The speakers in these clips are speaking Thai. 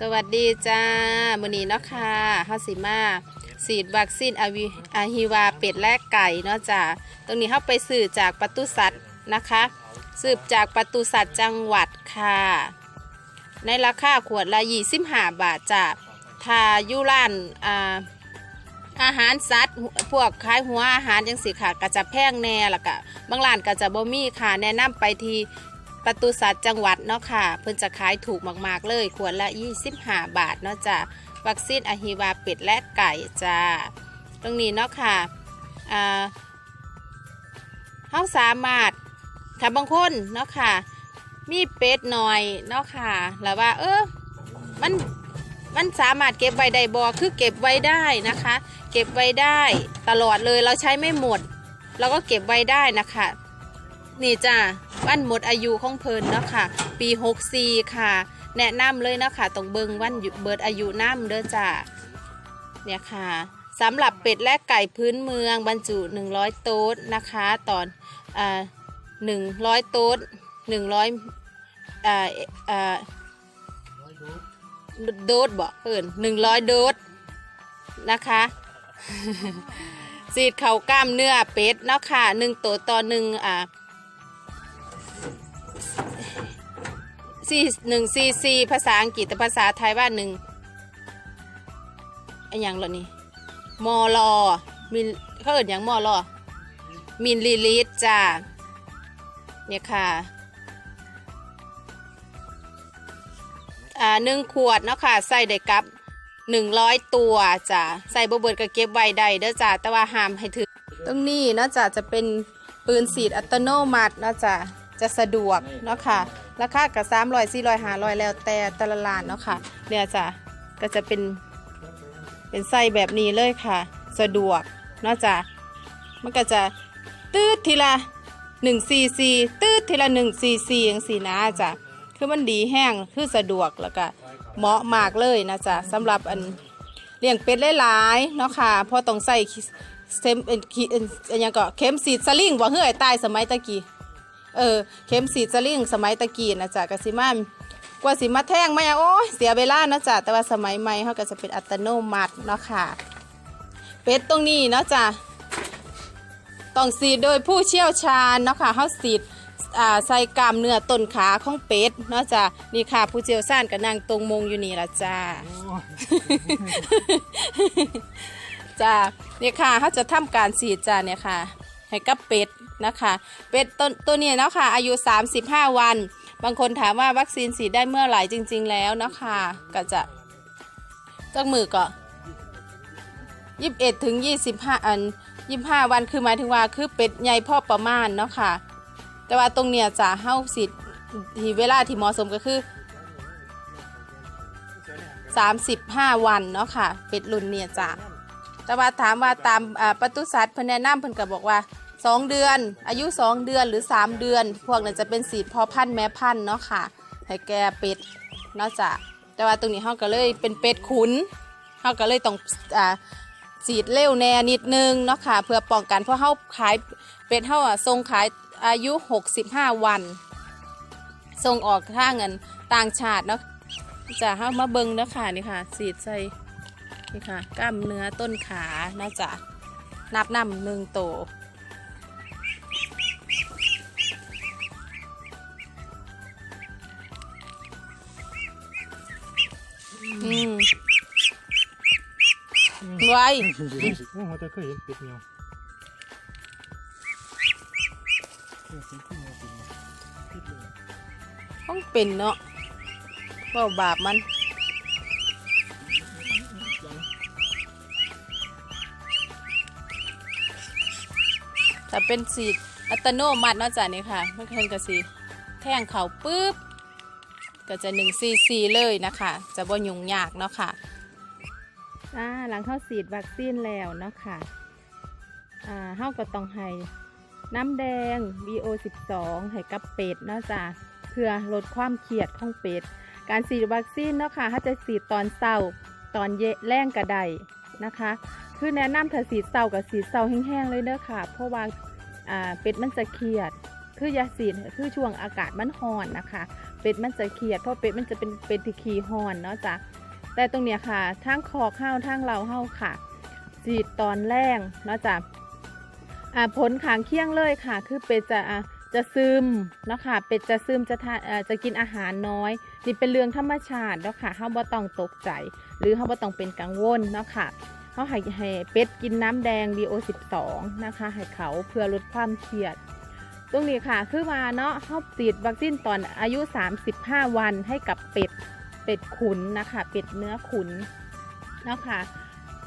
สวัสดีจ้ามื้อนี้เนาะค่ะเฮาสิมาฉีดวัคซีนอาวิอาฮิวาเป็ดและไก่เนาะจ้าตรงนี้เฮาไปสืบจากปศุสัตว์นะคะ สืบจากปศุสัตว์จังหวัดค่ะ ในราคาขวดละ25บาทจ้าทายุร้านอ่าอาหารสัตว์พวกขายหัวอาหารจังสิค่ะก็จะแพงแน่ล้วก็บางร้านก็จะบ่มีค่ะแนะนำไปที ปศุสัตว์จังหวัดเนาะค่ะ เพิ่นจะขายถูกมากๆเลยขวดละ 25 บาทเนาะจ้ะวัคซีนอะฮิวาเป็ดและไก่จ้าตรงนี้เนาะค่ะอ่าเฮาสามารถถ้าบางคนเนาะค่ะ มีเป็ดหน่อยเนาะค่ะแล้วว่า เออมันมันสามารถเก็บไว้ได้บ่คือเก็บไว้ได้นะคะ เก็บไว้ได้ตลอดเลยเราใช้ไม่หมด เราก็เก็บไว้ได้นะคะ นี่จ้าวันหมดอายุของเพิ่นเนาะค่ะ ปี64ค่ะ แนะนำเลยเนาะค่ะต้องเบิงวันเบิดอายุน้ำเด้อจ้าเนี่ยค่ะสำหรับเป็ดและไก่พื้นเมืองบรรจุ 100 โต๊ดนะคะตอนอ่า100โต๊ด100อ่าอ่าโดสบอกเพิ่น100โดสนะคะสีดเข่ากล้ามเนื้อเป็ดเนาะค่ะหนึ่งตัวต่อหนึ่งอ่า สี่หนึ่งซีซีภาษาอังกฤษแต่ภาษาไทยว่าหนึ่งอันยังเหรอนี่มอลอมิลเขาเอ่ยอย่างมอลอมิลลิลิตจ้าเนี่ยค่ะอ่าหนึ่งขวดเนาะค่ะใส่ได้กับหนึ่งร้อยตัวจ้ะใส่บเบิดก็เก็บไว้ได้เด้อจ้ะแต่ว่าห้ามให้ถึงตรงนี้เนาะจ้ะจะเป็นปืนสีดอัตโนมัติเนาะจ้ะ จะสะดวกเนาะค่ะราคากับสามร้อยสี่ร้อยห้าร้อยแล้วแต่แต่ละร้านเนาะค่ะเนี่ยจ้ะก็จะเป็นเป็นไส้แบบนี้เลยค่ะ สะดวกเนาะจ้ะมันก็จะตืดทีละหนึ่งซีซีตืดทีละหนึ่งซีซีอย่างสีนะจ้ะคือมันดีแห้งคือสะดวกแล้วก็เหมาะมากเลยนะจ๊ะสำหรับอันเลี้ยงเป็ดหลายๆเนาะค่ะเพราะต้องใส่เซมเอ็นคีเอ็นอันยังก็เข็มสีดสลิงบ่เฮือยตายสมัยตะกี้ เออเข็มสีดสลิงสมัยตะกี้นะจ๊ะก็สิมากว่าสิมาแท่งมาอย่างโอ้ยเสียเวลานะจ๊ะแต่ว่าสมัยใหม่เขาก็จะเป็นอัตโนมัติเนาะค่ะเป็ดตรงนี้เนาะจ๊ะต้องสีดโดยผู้เชี่ยวชาญเนาะค่ะเขาสีดอ่าใส่กล้ามเนื้อต้นขาของเป็ดเนาะจ้ะนี่ค่ะผู้เจียวซ่านก็นั่งตรงมงอยู่นี่ละจ้าจ้าเนี่ยค่ะเขาจะทำการฉีดจ้าเนี่ยค่ะ ให้กับเป็ดนะคะ เป็ดต,ตัวนี้เนาะค่ะอายุ 35 วัน บางคนถามว่าวัคซีนฉีดได้เมื่อไหร่จริง ๆ แล้วเนาะค่ะก็จะจักมือก็ยี่สิบเอ็ดถึงยี่สิบห้าอันยี่ห้าวันคือหมายถึงว่าคือเป็ดใหญ่พ่อประมาณเนาะค่ะ แต่ว่าตรงเนี้ยจะเฮาสิที่เวลาที่เหมาะสมก็คือ35วันเนาะค่ะ เป็ดรุ่นเนี่ยจ้ะแต่ว่าถามว่าตามอ่าปศุสัตว์เพิ่นแนะนำเพิ่นก็บอกว่า 2 เดือน อายุ 2 เดือนหรือ 3 เดือน พวกนั้นจะเป็นสีพอพันธุ์แม่พันธุ์เนาะค่ะให้แก่เป็ดนาะจ้ะแต่ว่าตรงนี้เฮาก็เลยเป็นเป็ดขุนเฮาก็เลยต้องอ่าสีดเร็วแน่นิดนึงเนาะค่ะเพื่อป้องกันเพราะเฮาขายเป็ดเฮาอะทรงขายอายุ 65 วันส่งออกท่าเงินต่างชาติเนาะจะเข้ามาเบิงเนาะค่ะนี่ค่ะสีดใส่นี่ค่ะกล้ามเนื้อต้นขานะจ๊ะนับนำหนึ่งโต ไว้โอ้โหแต่เคยเห็นเป็ดเมียวต้องเป็นเนาะเว่าบาปมันถ้าเป็นสีอัตโนมัติเนาะจ้ะนี่ค่ะเมันเพิ่นก็สีแท่งเขาปุ๊บก็จะหนึ่งซีซีเลยนะคะ จะบ่ยุ่งยากเนาะค่ะ อ่าหลังเข้าสีดวัคซีนแล้วเนาะค่ะ อ่าเฮาก็ต้องให้น้ำแดง BO12 ให้กับเป็ดเนาะจ้ะเพื่อลดความเครียดของเป็ด การฉีดวัคซีนเนาะค่ะถ้าจะฉีดตอนเศร้าตอนเยะแรงกระไดนะคะ คือแนะนำถ้าสีดเศร้ากับสีดเศร้าแห้งๆเลยเด้อค่ะ เพราะว่าอ่าเป็ดมันจะเครียดคืออยาสีดคือช่วงอากาศมันร้อนนะคะ เป็ดมันจะเครียดเพราะเป็ดมันจะเป็นเป็ดที่ขี้หอนเนาะจ้ะ แต่ตรงเนี้ยค่ะทั้งคอข้าวทั้งเราเฮาค่ะสีดตอนแรกเนาะจ้ะอ่าผลขางเคียงเลยค่ะ คือเป็ดจะอ่าจะซึมเนาะค่ะเป็ดจะซึมจะทานอ่อจะกินอาหารน้อย นี่เป็นเรื่องธรรมชาติเนาะค่ะเฮาบ่ต้องตกใจ หรือเฮาบ่ต้องเป็นกังวลเนาะค่ะเฮาให้ให้เป็ดกินน้ำแดง DO12 นะคะให้เขาเพื่อลดความเครียด ตรงนี้ค่ะคือว่าเนาะเขาฉีดวัคซีนตอนอายุ 35 วันให้กับเป็ด เป็ดขุนนะคะ เป็ดเนื้อขุนเนาะค่ะ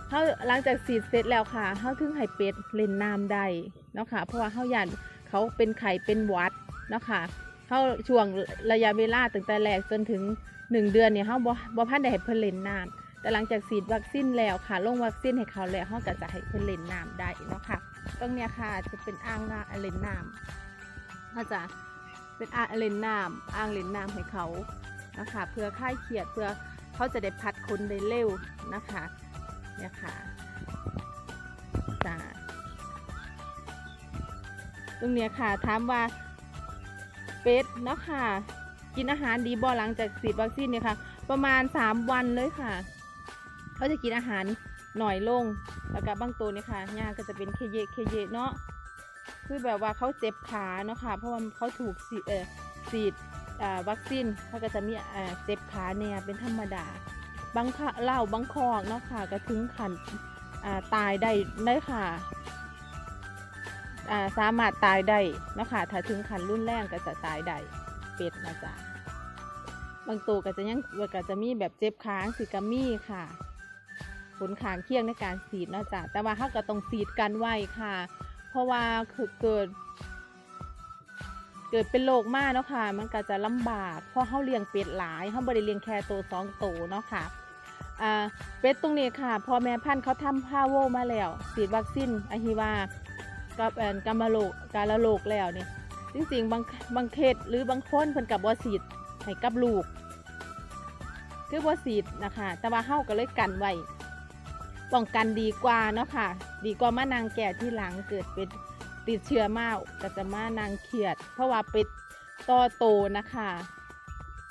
เขาหลังจากฉีดเสร็จแล้วค่ะเขาถึงให้เป็ดเล่นน้ำได้เนาะค่ะเพราะว่าเขายันเขาเป็นไข่เป็นวัดเนาะค่ะเขาช่วงระยะเวลาตั้งแต่แรกจนถึง1เดือนเนี่ยเขาบ่บ่พันได้ให้เพิ่นเล่นน้ำแต่หลังจากฉีดวัคซีนแล้วค่ะ ลงวัคซีนให้เขาแล้วเขาก็จะให้เพิ่นเล่นน้ำได้เนาะค่ะ ตรงเนี้ยค่ะจะเป็นอ่างน้ำเล่นน้ำอาจจะเป็นอ่างเล่นน้ำอ่างเล่นน้ำให้เขา นะคะเพื่อคลายเครียดเพื่อเขาจะได้พัดคนได้เร็วนะคะเนี่ยค่ะจ้าตรงเนี้ยค่ะถามว่าเป็ดเนาะค่ะกินอาหารดีบ่หลังจากฉีดวัคซีนเนี่ยค่ะ ประมาณ 3 วันเลยค่ะเขาจะกินอาหารหน่อยลงแล้วก็บางตัวเนี่ยค่ะหญ้าก็จะเป็นเคเยเคเยเนาะคือแบบว่าเขาเจ็บขาเนาะค่ะ เพราะว่าเขาถูกฉีดเออฉีด วัคซีนเขาก็จะมีเจ็บขาเนี่ยเป็นธรรมดาบางค่ะเล่าบางคอกเนาะค่ะก็ถึงขันตายได้ได้ค่ะาสามารถตายได้เนาะค่ะถ้าถึงขันรุนแรงก็จะตายได้เป็ดนะจ๊ะบางตัวก็จะยังก็จะมีแบบเจ็บขาสิกามีค่ะ ผลขางเคียงในการฉีดนะจ๊ะแต่ว่าเขาก็ต้องฉีดกันไว้ค่ะ เพราะว่าคือเกิด เกิดเป็นโรคมากเนาะค่ะ มันก็จะลำบากเพราะเขาเลี้ยงเป็ดหลายเขาบริเลี้ยงแค่ตัวสองตัวเนาะค่ะอ่าเป็ดตรงนี้ค่ะพอแม่พันธุ์เขาทำพาโวมาแล้วฉีดวัคซีนอะฮิวากับเอ่อกามาโลกกาลโลกแล้วเนี่ยจริงๆบางบางเขตหรือบางคนเพิ่นกับว่าฉีดให้กับลูก คือว่าฉีดนะคะแต่ว่าเฮาก็เลยกันไว้ป้องกันดีกว่าเนาะค่ะ ดีกว่ามานางแก่ที่หลังเกิดเป็น ติดเชื้อมากก็จะมานางเครียด เพราะว่าเป็ดต่อโตนะคะ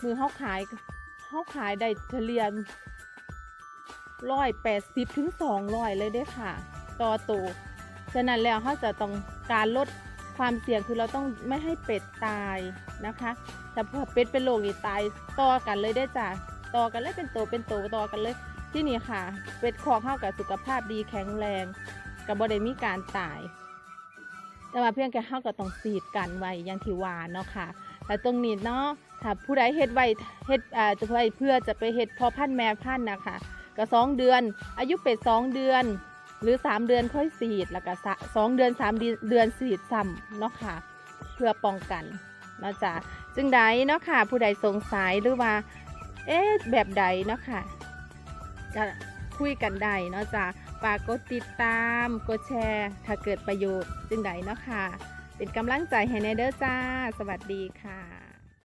มือเขาขายเขาขายได้เฉลี่ยร้อยแปดสิบถึงสองร้อยเลยเด้ค่ะ ต่อโตฉะนั้นแล้วเขาจะต้องการลดความเสี่ยงคือเราต้องไม่ให้เป็ดตายนะคะแต่พอเป็ดเป็นโรคนี่ตายต่อกันเลยได้จ้ะต่อกันเลยเป็นโตเป็นโตต่อกันเลย ที่นี่ค่ะ เป็ดคอเข้ากับสุขภาพดีแข็งแรงกับบ่ได้มีการตาย แต่ว่าเพียงแค่เข้ากับต้องสีดกันไว้อย่างที่ว่าเนาะค่ะแต่ตรงนี้เนาะถ้าผู้ใดเฮ็ดไว้เฮ็ดอ่าจะเพื่อเพื่อจะไปเฮ็ดพอพันแม่พันนะคะก็สองเดือน อายุเป็ดสองเดือน หรือ3เดือนค่อยสีดแล้วก็สองเดือน3เดือนเดือนสีดซ้ำเนาะค่ะ เพื่อป้องกันเนาะจ๊ะจึงใดเนาะค่ะ ผู้ใดสงสัยหรือว่า เอ๊ะแบบใดเนาะค่ะจะคุยกันได้เนาะจ้ะ ฝากกดติดตาม กดแชร์ ถ้าเกิดประโยชน์จึงใดเนาะค่ะ เป็นกำลังใจให้แนเดอร์จ้า สวัสดีค่ะ